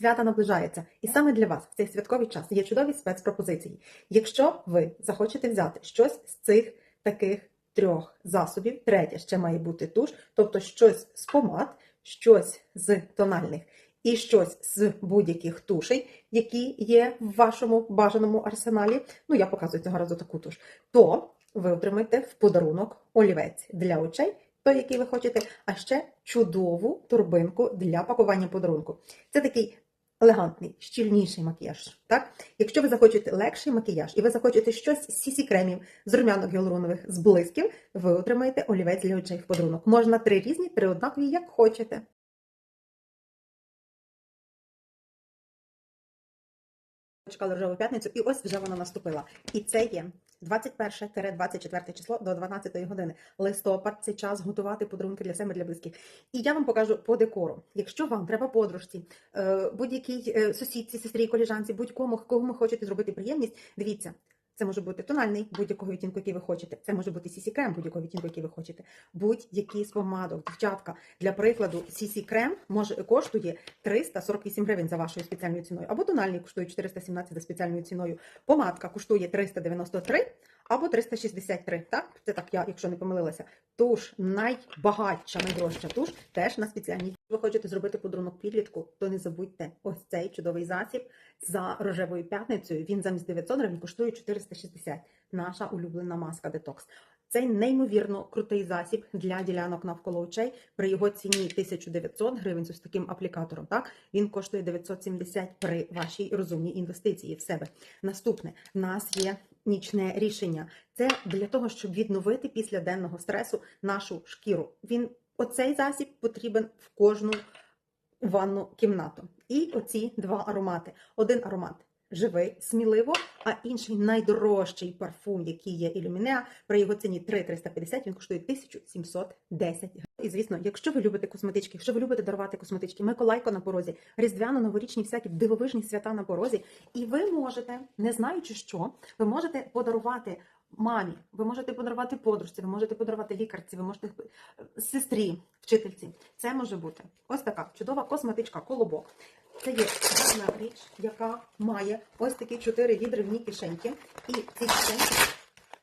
свята наближається, і саме для вас в цей святковий час є чудові спецпропозиції. Якщо ви захочете взяти щось з цих таких трьох засобів, третє ще має бути туш, тобто щось з помад, щось з тональних і щось з будь-яких тушей, які є в вашому бажаному арсеналі. Ну, я показую цього разу таку туш, то ви отримаєте в подарунок олівець для очей, той, який ви хочете, а ще чудову торбинку для пакування подарунку. Це такий елегантний, щільніший макіяж. Так? Якщо ви захочете легший макіяж і ви захочете щось з сісі кремів, з рум'янок гіалуронових, з блисків, ви отримаєте олівець для очей в подарунок. Можна три різні, три однакові, як хочете. Чекали рожеву п'ятницю, і ось вже вона наступила. І це є 21-24 число до 12 години. Листопад це час готувати подарунки для себе для близьких. І я вам покажу по декору. Якщо вам треба подружці, е, будь-якій е, сусідці, сестрі, коліжанці, будь-кому, кому хочете зробити приємність, дивіться. Це може бути тональний будь-якого відтінку, який ви хочете. Це може бути CC крем будь-якого відтінку, який ви хочете. Будь-який з помадок, дівчатка. Для прикладу, CC крем може коштує 348 гривень за вашою спеціальною ціною. Або тональний коштує 417 за спеціальною ціною. Помадка коштує 393 або 363. Так, це так я, якщо не помилилася. Туш найбагатша, найдорожча туш теж на спеціальній. Ви хочете зробити подарунок підлітку, то не забудьте ось цей чудовий засіб за рожевою п'ятницею. Він замість 900 гривень коштує 460. Наша улюблена маска детокс. Цей неймовірно крутий засіб для ділянок навколо очей. При його ціні 1900 гривень з таким аплікатором. Так він коштує 970 при вашій розумній інвестиції в себе. Наступне в нас є нічне рішення. Це для того, щоб відновити після денного стресу нашу шкіру. Він оцей засіб потрібен в кожну ванну кімнату. І оці два аромати. Один аромат живий, сміливо, а інший найдорожчий парфум, який є Ілюмінеа. При його ціні 3,350, він коштує 1710 гривень. І звісно, якщо ви любите косметички, якщо ви любите дарувати косметички, Миколайко на порозі, різдвяно-новорічні всякі дивовижні свята на порозі, і ви можете, не знаючи що, ви можете подарувати. Мамі, ви можете подарувати подружці, ви можете подарувати лікарці, ви можете е, сестрі, вчительці. Це може бути ось така чудова косметичка колобок. Це є гарна річ, яка має ось такі чотири відривні кишеньки. І ці кишеньки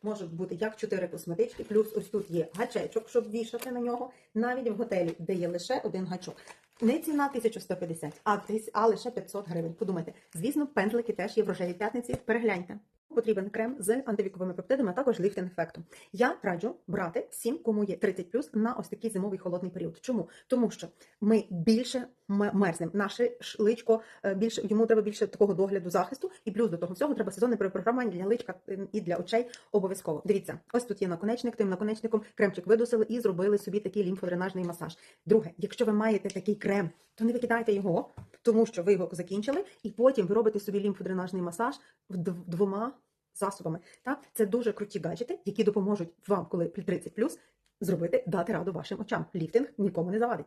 можуть бути як чотири косметички, плюс ось тут є гачечок, щоб вішати на нього, навіть в готелі, де є лише один гачок. Не ціна 1150, а, а лише 500 гривень. Подумайте, звісно, пензлики теж є в рожевій п'ятниці. Перегляньте. Потрібен крем з антивіковими пептидами, а також ліфтинг ефектом. Я раджу брати всім, кому є 30 на ось такий зимовий холодний період. Чому? Тому що ми більше мерзнемо. Наше личко е, більше йому треба більше такого догляду захисту, і плюс до того всього треба сезонне перепрограмування для личка е, і для очей обов'язково. Дивіться, ось тут є наконечник. Тим наконечником кремчик видусили і зробили собі такий лімфодренажний масаж. Друге, якщо ви маєте такий крем, то не викидайте його, тому що ви його закінчили, і потім ви робите собі лімфодренажний масаж двома засобами. Так, це дуже круті гаджети, які допоможуть вам, коли 30 зробити дати раду вашим очам. Ліфтинг нікому не завадить.